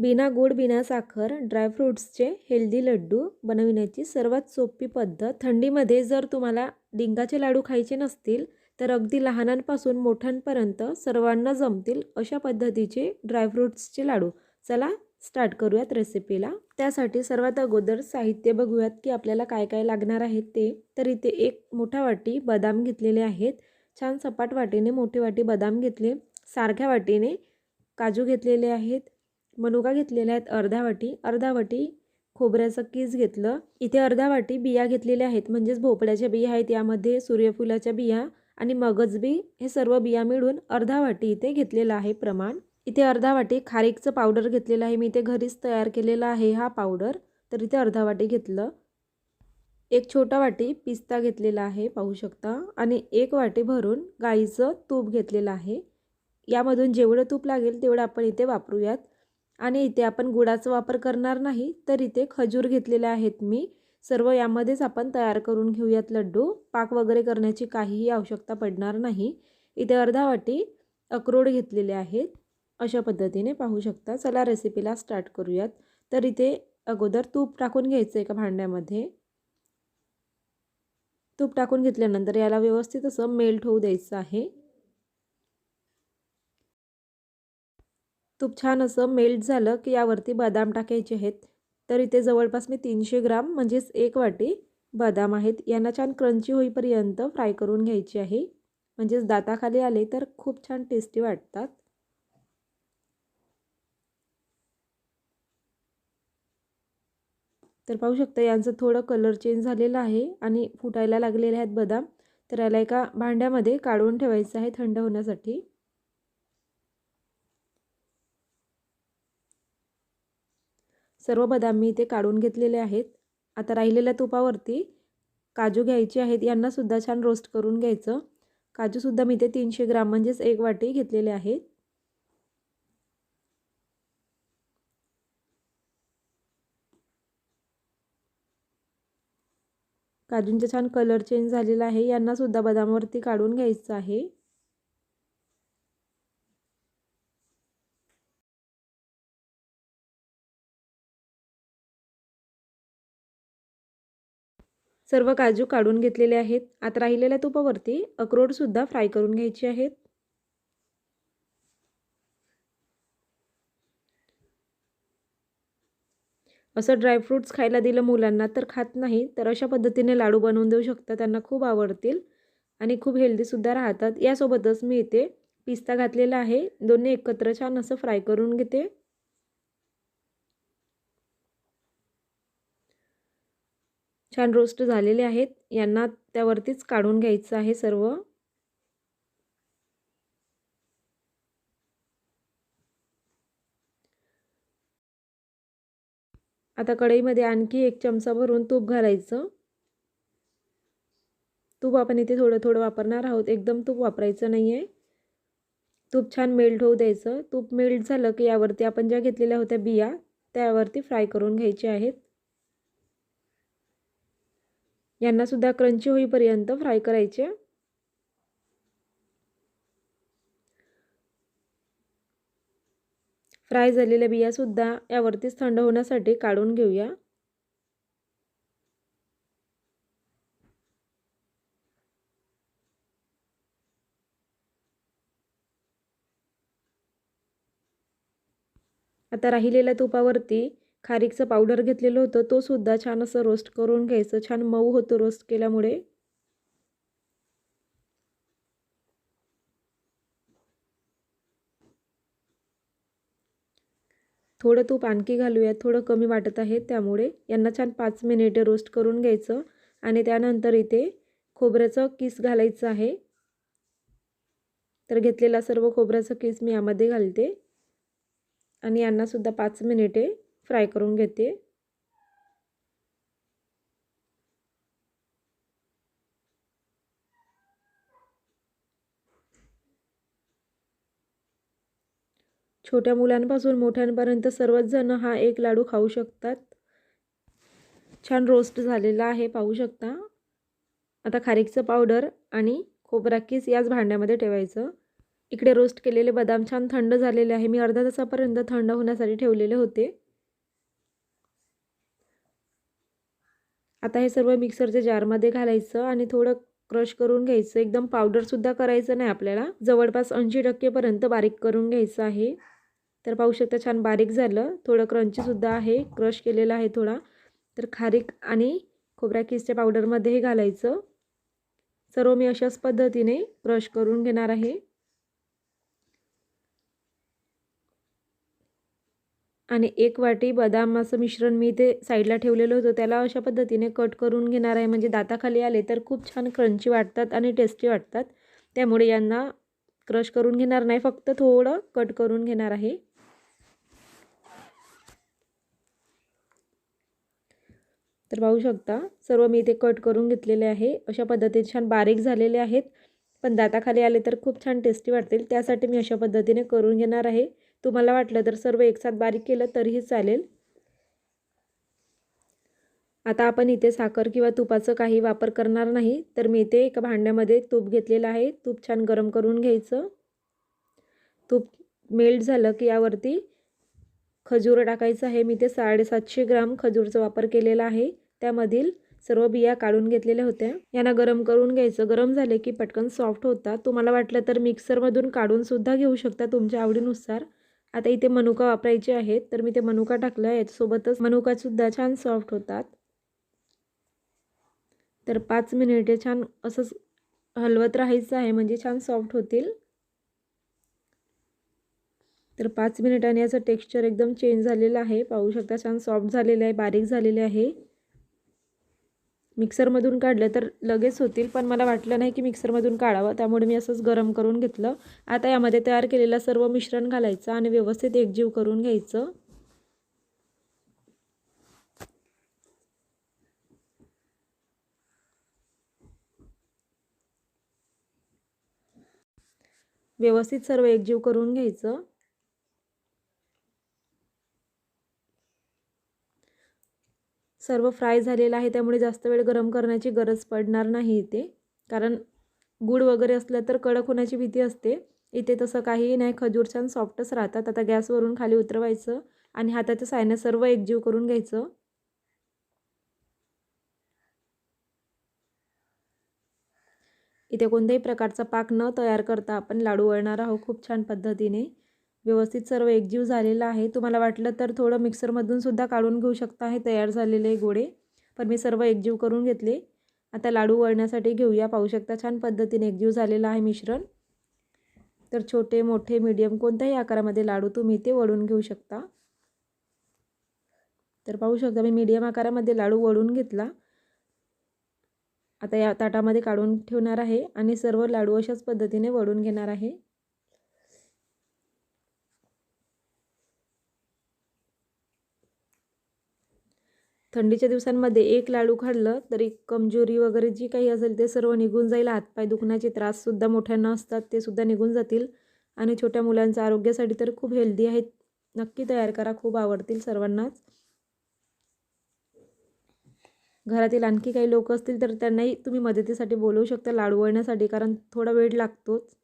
बिना गोड बिना साखर ड्रायफ्रूट्सचे हेल्दी लड्डू बनविण्याची सर्वात सोपी पद्धत. थंडीमध्ये जर तुम्हाला डिंगाचे लाडू खायचे नसतील तर अगदी लहानांपासून मोठ्यांपर्यंत सर्वांना जमतील अशा पद्धतीचे ड्रायफ्रूट्सचे लाडू. चला स्टार्ट करूयात रेसिपीला त्यासाठी सर्वात अगोदर साहित्य बघूयात की आपल्याला काय काय लागणार आहे ते. तर इथे एक मोठा वाटी बदाम घेतलेले आहेत. छान सपाट वाटीने मोठी वाटी बदाम घेतले. सारख्या वाटीने काजू घेतलेले आहेत. मनुका घेतलेल्या आहेत अर्धा वाटी अर्धा वाटी खोबऱ्याचं कीस घेतलं. इथे अर्धा वाटी बिया घेतलेल्या आहेत म्हणजेच भोपळ्याच्या बिया आहेत. यामध्ये सूर्यफुलाच्या बिया आणि मगजबी हे सर्व बिया मिळून अर्धा वाटी इथे घेतलेलं आहे प्रमाण. इथे अर्धा वाटी खारीकचं पावडर घेतलेलं आहे. मी इथे घरीच तयार केलेला आहे हा पावडर. तर इथे अर्धा वाटी घेतलं. एक छोटा वाटी पिस्ता घेतलेला आहे पाहू शकता. आणि एक वाटी भरून गाईचं तूप घेतलेलं आहे. यामधून जेवढं तूप लागेल तेवढं आपण इथे वापरूयात. आणि इथे आपण गुळाचा वापर करणार नाही तर इथे खजूर घेतलेले आहेत मी. सर्व यामध्येच आपण तयार करून घेऊयात लड्डू. पाक वगैरे करण्याची काहीही आवश्यकता पडणार नाही. इथे अर्धा वाटी अक्रोड घेतलेले आहेत. अशा पद्धतीने पाहू शकता. चला रेसिपीला स्टार्ट करूयात. तर इथे अगोदर तूप टाकून घ्यायचं एका भांड्यामध्ये. तूप टाकून घेतल्यानंतर याला व्यवस्थित असं मेल्ट होऊ द्यायचं आहे. तूप छान असं मेल्ट झालं की यावरती बदाम टाकायचे आहेत. तर इथे जवळपास मी तीनशे ग्राम म्हणजेच एक वाटी बदाम आहेत. यांना छान क्रंची होईपर्यंत फ्राय करून घ्यायची आहे. म्हणजेच दाताखाली आले तर खूप छान टेस्टी वाटतात. तर पाहू शकता यांचं थोडं कलर चेंज झालेलं आहे आणि फुटायला लागलेले आहेत बदाम. तर याला एका भांड्यामध्ये काढून ठेवायचं आहे थंड होण्यासाठी. सर्व बदाम मी इथे काढून घेतलेले आहेत. आता राहिलेल्या तुपावरती काजू घ्यायचे आहेत. यांनासुद्धा छान रोस्ट करून घ्यायचं. काजूसुद्धा मी इथे तीनशे ग्राम म्हणजेच एक वाटी घेतलेले आहेत. काजूंचा छान कलर चेंज झालेला आहे. यांनासुद्धा बदामवरती काढून घ्यायचं आहे. सर्व काजू काढून घेतलेले आहेत. आता राहिलेल्या तुपावरती अक्रोडसुद्धा फ्राय करून घ्यायचे आहेत. असं ड्रायफ्रूट्स खायला दिलं मुलांना तर खात नाही तर अशा पद्धतीने लाडू बनवून देऊ शकता. त्यांना खूप आवडतील आणि खूप हेल्दीसुद्धा राहतात. यासोबतच मी इथे पिस्ता घातलेला आहे. दोन्ही एकत्र छान असं फ्राय करून घेते. छान रोस्ट झालेले आहेत. यांना त्यावरतीच काढून घ्यायचं आहे सर्व. आता कढईमध्ये आणखी एक चमचा भरून तूप घालायचं. तूप आपण इथे थोडं थोडं वापरणार आहोत. एकदम तूप वापरायचं नाही आहे तूप छान मेल्ट होऊ द्यायचं. तूप मेल्ट झालं की यावरती आपण ज्या घेतलेल्या होत्या बिया त्यावरती फ्राय करून घ्यायचे आहेत. यांनासुद्धा क्रंची होईपर्यंत फ्राय करायचे. फ्राय झालेल्या बियासुद्धा यावरतीच थंड होण्यासाठी काढून घेऊया. आता राहिलेल्या तुपावरती खारीकचं पावडर घेतलेलं होतं तो सुद्धा छान असं रोस्ट करून घ्यायचं. छान मऊ होतं रोस्ट केल्यामुळे. थोडं तूप आणखी घालूयात थोडं कमी वाटत आहे त्यामुळे. यांना छान पाच मिनिटे रोस्ट करून घ्यायचं आणि त्यानंतर इथे खोबऱ्याचं किस घालायचं आहे. तर घेतलेला सर्व खोबऱ्याचं किस मी यामध्ये घालते. आणि यांनासुद्धा पाच मिनिटे फ्राय करून घेते. छोट्या मुलांपासून मोठ्यांपर्यंत सर्वच जण हा एक लाडू खाऊ शकतात. छान रोस्ट झालेला आहे पाहू शकता. आता खारीकचं पावडर आणि खोबरा किस याच भांड्यामध्ये ठेवायचं. इकडे रोस्ट केलेले बदाम छान थंड झालेले आहे. मी अर्धा तासापर्यंत थंड होण्यासाठी ठेवलेले होते. आता हे सर्व मिक्सरच्या जारमध्ये घालायचं आणि थोडं क्रश करून घ्यायचं. एकदम पावडरसुद्धा करायचं नाही आपल्याला. जवळपास ऐंशी टक्केपर्यंत बारीक करून घ्यायचं आहे. तर पाहू शकता छान बारीक झालं. थोडं क्रंचीसुद्धा आहे. क्रश केलेलं आहे थोडा. तर खारीक आणि खोबऱ्या किसच्या पावडरमध्ये हे घालायचं. सर्व मी अशाच पद्धतीने क्रश करून घेणार आहे. आणि एक वाटी बदाम असं मिश्रण मी ते साईडला ठेवलेलं होतं. त्याला अशा पद्धतीने कट करून घेणार आहे. म्हणजे दाताखाली आले तर खूप छान क्रंची वाटतात आणि टेस्टी वाटतात. त्यामुळे यांना क्रश करून घेणार नाही. फक्त थोडं कट करून घेणार आहे. तर पाहू शकता सर्व मी इथे कट करून घेतलेले आहे. अशा पद्धतीने छान बारीक झालेले आहेत. पण दाताखाली आले तर खूप छान टेस्टी वाटतील. त्यासाठी मी अशा पद्धतीने करून घेणार आहे. तुम्हाला वाटलं तर सर्व एकसाथ बारीक केलं तरीही चालेल. आता आपण इथे साखर किंवा तुपाचं काही वापर करणार नाही. तर मी इथे एका भांड्यामध्ये तूप घेतलेलं आहे. तूप छान गरम करून घ्यायचं. तूप मेल्ट झालं की यावरती खजूर टाकायचं आहे. मी ते साडेसातशे ग्राम खजूरचा वापर केलेला आहे. त्यामधील सर्व बिया काढून घेतलेल्या होत्या. यांना गरम करून घ्यायचं. गरम झाले की पटकन सॉफ्ट होतात. तुम्हाला वाटलं तर मिक्सरमधून काढून सुद्धा घेऊ शकता तुमच्या आवडीनुसार. आता इथे मनुका वापरायचे आहेत तर मी ते मनुका टाकलं याच्यासोबतच मनुकासुद्धा छान सॉफ्ट होतात. तर पाच मिनिटे छान असंच हलवत राहायचं आहे म्हणजे छान सॉफ्ट होतील. तर पाच मिनिटांनी याचं टेक्स्चर एकदम चेंज झालेलं आहे. पाहू शकता छान सॉफ्ट झालेलं आहे बारीक झालेले आहे. मिक्सरमधून काढलं तर लगेच होतील पण मला वाटलं नाही की मिक्सरमधून काढावं. त्यामुळे मी असंच गरम करून घेतलं. आता यामध्ये तयार केलेलं सर्व मिश्रण घालायचं आणि व्यवस्थित एकजीव करून घ्यायचं. व्यवस्थित सर्व एकजीव करून घ्यायचं. सर्व फ्राय झालेलं आहे त्यामुळे जास्त वेळ गरम करण्याची गरज पडणार नाही इथे. कारण गूळ वगैरे असलं तर कडक होण्याची भीती असते. इथे तसं काहीही नाही खजूर छान सॉफ्टच राहतात. आता गॅसवरून खाली उतरवायचं आणि हाताच्या सायनं सर्व एकजीव करून घ्यायचं. इथे कोणत्याही प्रकारचा पाक न तयार करता आपण लाडू वळणार आहोत खूप छान पद्धतीने. व्यवस्थित सर्व एकजीव झालेला आहे. तुम्हाला वाटलं तर थोडं मिक्सरमधून सुद्धा काढून घेऊ शकता. हे तयार झालेले गोळे. पण मी सर्व एकजीव करून घेतले. आता लाडू वळण्यासाठी घेऊया. पाहू शकता छान पद्धतीने एकजीव झालेला आहे मिश्रण. तर छोटे मोठे मीडियम कोणत्याही आकारामध्ये लाडू तुम्ही ते वळून घेऊ शकता. तर पाहू शकता मी मीडियम आकारामध्ये लाडू वळून घेतला. आता या ताटामध्ये काढून ठेवणार आहे आणि सर्व लाडू अशाच पद्धतीने वळून घेणार आहे. थंडीच्या दिवसांमध्ये एक लाडू खाल्लं तरी कमजोरी वगैरे जी काही असेल ते सर्व निघून जाईल. हातपाय दुखण्याचे त्राससुद्धा मोठ्यांना असतात ते सुद्धा निघून जातील. आणि छोट्या मुलांच्या आरोग्यासाठी तर खूप हेल्दी आहेत. नक्की तयार करा. खूप आवडतील सर्वांनाच. घरातील आणखी काही लोक असतील तर त्यांनाही तुम्ही मदतीसाठी बोलवू शकता. लाडू वळण्यासाठी कारण थोडा वेळ लागतोच.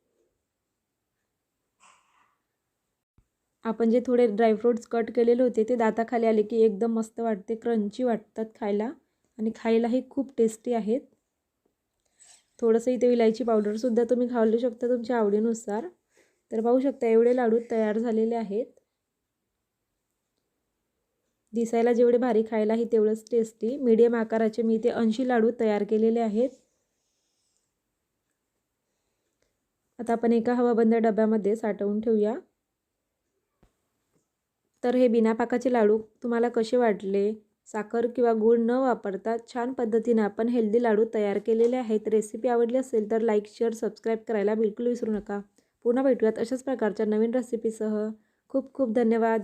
आपण जे थोडे ड्रायफ्रूट्स कट केलेले होते ते दाताखाली आले की एकदम मस्त वाटते क्रंची वाटतात खायला. आणि खायलाही खूप टेस्टी आहेत. थोडंसं इथे इलायची पावडरसुद्धा तुम्ही खाऊ शकता तुमच्या आवडीनुसार. तर पाहू शकता एवढे लाडू तयार झालेले आहेत. दिसायला जेवढे भारी खायलाही तेवढंच टेस्टी मीडियम आकाराचे मी इथे ऐंशी लाडू तयार केलेले आहेत. आता आपण एका हवाबंद डब्यामध्ये साठवून ठेवूया. तर हे बिना पाकाचे लाडू तुम्हाला कसे वाटले? साखर किंवा गूळ न वापरता छान पद्धतीने आपण हेल्दी लाडू तयार केलेले आहेत. रेसिपी आवडली असेल तर लाईक शेअर सबस्क्राईब करायला बिलकुल विसरू नका. पुन्हा भेटूयात अशाच प्रकारच्या नवीन रेसिपीसह. खूप खूप धन्यवाद.